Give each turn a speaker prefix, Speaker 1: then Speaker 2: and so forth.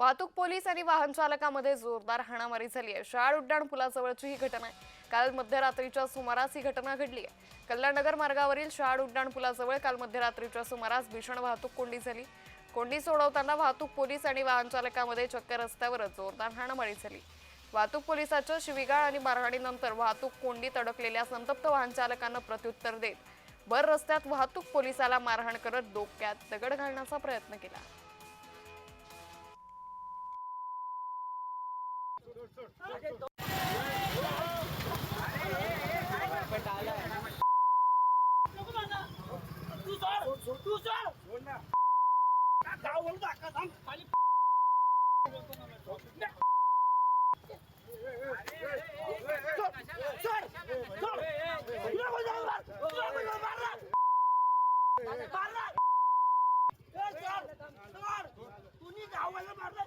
Speaker 1: वाहतूक पोलीस आणि वाहन चालकामध्ये जोरदार हाणामारी झाली आहे. शाळ उड्डाण पुलाजवळची ही घटना आहे. काल मध्यरात्रीच्या सुमारास ही घटना घडली आहे. कल्याणनगर मार्गावरील शाळ उड्डाण पुलाजवळ काल मध्यरात्रीच्या सुमारास भीषण वाहतूक कोंडी झाली. कोंडी सोडवताना वाहतूक पोलीस आणि वाहन चालकामध्ये चक्क रस्त्यावरच जोरदार हाणामारी झाली. वाहतूक पोलिसाच्या शिवीगाळ आणि मारहाणीनंतर वाहतूक कोंडीत अडकलेल्या संतप्त वाहन चालकांना प्रत्युत्तर देत भर रस्त्यात वाहतूक पोलिसाला मारहाण करत डोक्यात दगड घालण्याचा प्रयत्न केला.
Speaker 2: सोड तुम्ही गावाला मारला